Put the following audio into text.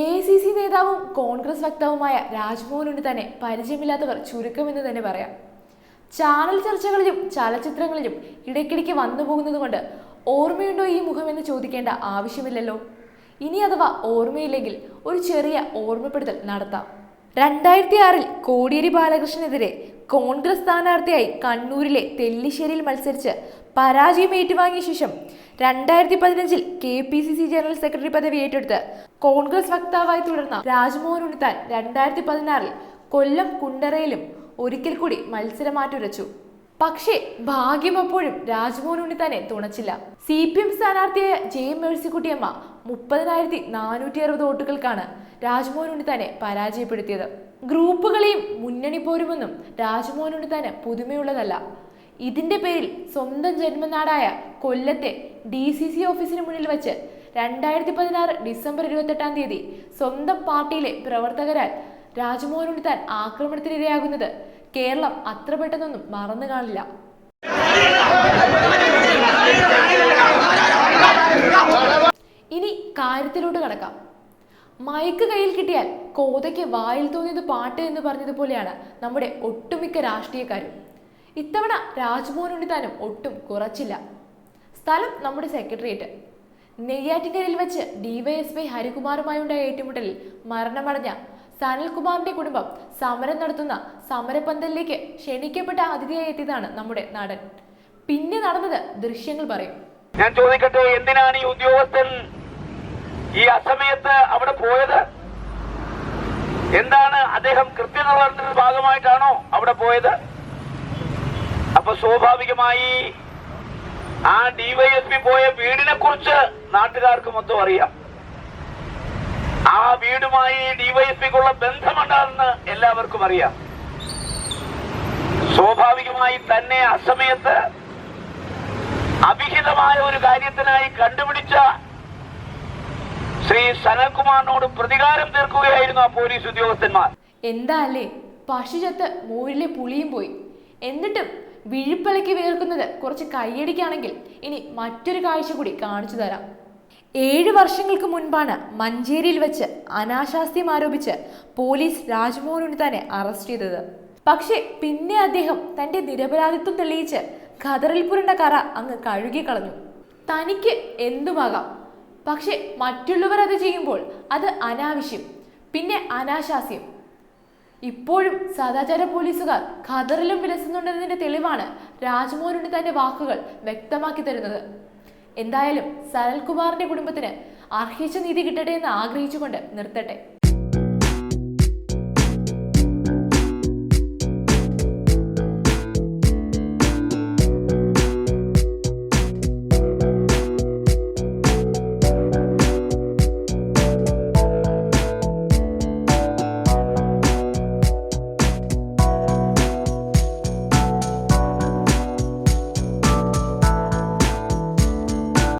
A C C നേതാവും കോൺഗ്രസ് വക്താവുമായ ഉണ്ണി തന്നെ പരിചയമില്ലാത്തവർ ചുരുക്കമെന്ന് തന്നെ പറയാം. ചാനൽ ചർച്ചകളിലും ചലച്ചിത്രങ്ങളിലും ഇടയ്ക്കിടയ്ക്ക് വന്നു പോകുന്നത് കൊണ്ട് ഓർമ്മയുണ്ടോ ഈ മുഖമെന്ന് ചോദിക്കേണ്ട ആവശ്യമില്ലല്ലോ. ഇനി അഥവാ ഓർമ്മയില്ലെങ്കിൽ ഒരു ചെറിയ ഓർമ്മപ്പെടുത്തൽ നടത്താം. രണ്ടായിരത്തി ആറിൽ കോടിയേരി ബാലകൃഷ്ണനെതിരെ കോൺഗ്രസ് സ്ഥാനാർത്ഥിയായി കണ്ണൂരിലെ തെല്ലിശ്ശേരിയിൽ മത്സരിച്ച് പരാജയം ഏറ്റുവാങ്ങിയ ശേഷം രണ്ടായിരത്തി പതിനഞ്ചിൽ K P C C general secretary പദവി ഏറ്റെടുത്ത് കോൺഗ്രസ് വക്താവായി തുടർന്ന രാജ്മോഹൻ ഉണ്ണിത്താൻ രണ്ടായിരത്തി പതിനാറിൽ കൊല്ലം കുണ്ടറയിലും ഒരിക്കൽ കൂടി മത്സരമാറ്റുരച്ചു. പക്ഷേ ഭാഗ്യം അപ്പോഴും രാജ്മോഹൻ ഉണ്ണിത്താനെ തുണച്ചില്ല. സി പി എം സ്ഥാനാർത്ഥിയായ ജെ എം മേഴ്സിക്കുട്ടിയമ്മ മുപ്പതിനായിരത്തി നാനൂറ്റി അറുപത് വോട്ടുകൾക്കാണ് രാജ്മോഹൻ ഉണ്ണി തന്നെ പരാജയപ്പെടുത്തിയത്. ഗ്രൂപ്പുകളെയും മുന്നണി പോരുമെന്നും രാജ്മോഹൻ ഉണ്ണി തന്നെ പുതുമയുള്ളതല്ല. ഇതിന്റെ പേരിൽ സ്വന്തം ജന്മനാടായ കൊല്ലത്തെ ഡി സി സി ഓഫീസിന് മുന്നിൽ വെച്ച് രണ്ടായിരത്തി പതിനാറ് ഡിസംബർ ഇരുപത്തെട്ടാം തീയതി സ്വന്തം പാർട്ടിയിലെ പ്രവർത്തകരാൽ രാജ്മോഹൻ ഉണ്ണി താൻ ആക്രമണത്തിനിരയാകുന്നത് കേരളം അത്ര പെട്ടെന്നൊന്നും മറന്നു കാണില്ല. ഇനി കാര്യത്തിലോട്ട് കടക്കാം. മയക്ക് കയ്യിൽ കിട്ടിയാൽ കോതയ്ക്ക് വായിൽ തോന്നിയത് പാട്ട് എന്ന് പറഞ്ഞതുപോലെയാണ് നമ്മുടെ ഒട്ടുമിക്ക രാഷ്ട്രീയക്കാരും. ഇത്തവണ രാജ്മോഹൻ ഉണ്ണിത്താനും ഒട്ടും കുറച്ചില്ല. സ്ഥലം നമ്മുടെ സെക്രട്ടേറിയറ്റ്. നെയ്യാറ്റിൻകരയിൽ വെച്ച് ഡിവൈഎസ്പി ഹരികുമാറുമായുണ്ടായ ഏറ്റുമുട്ടലിൽ മരണമടഞ്ഞ സനൽകുമാറിന്റെ കുടുംബം സമരം നടത്തുന്ന സമരപന്തലിലേക്ക് ക്ഷണിക്കപ്പെട്ട അതിഥിയായി എത്തിയതാണ് നമ്മുടെ നാടൻ. പിന്നെ നടന്നത് ദൃശ്യങ്ങൾ പറയും. ഞാൻ ചോദിക്കട്ടെ എന്തിനാണ് ഈ ഉദ്യോഗസ്ഥൻ ഈ അസമയത്ത് അവിടെ പോയത്? എന്താണ് അദ്ദേഹം കൃത്യനിർവഹണത്തിന്റെ ഭാഗമായിട്ടാണോ അവിടെ പോയത്? അപ്പൊ സ്വാഭാവികമായി ആ ഡിവൈഎസ്പി പോയ വീടിനെ കുറിച്ച് നാട്ടുകാർക്ക് മൊത്തം അറിയാം. ആ വീടുമായി ഡിവൈഎസ്പിക്കുള്ള ബന്ധമുണ്ടെന്ന് എല്ലാവർക്കും അറിയാം. സ്വാഭാവികമായി തന്നെ അസമയത്ത് അഭിഹിതമായ ഒരു കാര്യത്തിനായി കണ്ടുപിടിച്ച ശ്രീ സനൽകുമാറിനോട് പ്രതികാരം തീർക്കുകയായിരുന്നു ആ പോലീസ് ഉദ്യോഗസ്ഥന്മാർ. എന്താ അല്ലേ പശു ചത്ത് മോരിലെ പുളിയും പോയി. എന്നിട്ടും വിഴിപ്പലയ്ക്ക് വേർക്കുന്നത് കുറച്ച് കൈയടിക്കാണെങ്കിൽ ഇനി മറ്റൊരു കാഴ്ച കൂടി കാണിച്ചു തരാം. ഏഴ് വർഷങ്ങൾക്ക് മുൻപാണ് മഞ്ചേരിയിൽ വെച്ച് അനാശാസ്യം ആരോപിച്ച് പോലീസ് രാജ്മോഹൻ ഉണ്ണിത്താനെ അറസ്റ്റ് ചെയ്തത്. പക്ഷേ പിന്നെ അദ്ദേഹം തന്റെ നിരപരാധിത്വം തെളിയിച്ച് ഖദറിൽ പുരണ്ട കറ അങ്ങ് കഴുകിക്കളഞ്ഞു. തനിക്ക് എന്തുമാകാം? പക്ഷെ മറ്റുള്ളവർ അത് ചെയ്യുമ്പോൾ അത് അനാവശ്യം പിന്നെ അനാശാസ്യം ഇപ്പോഴും സദാചാര പോലീസുകാർ ഖദറിലും വിലസുന്നുണ്ടെന്നതിന്റെ തെളിവാണ് രാജ്മോഹൻ ഉണ്ണിത്താന്റെ വാക്കുകൾ വ്യക്തമാക്കി തരുന്നത്. എന്തായാലും സരൽകുമാറിന്റെ കുടുംബത്തിന് അർഹിച്ച നീതി കിട്ടട്ടെ എന്ന് ആഗ്രഹിച്ചുകൊണ്ട് നിർത്തട്ടെ.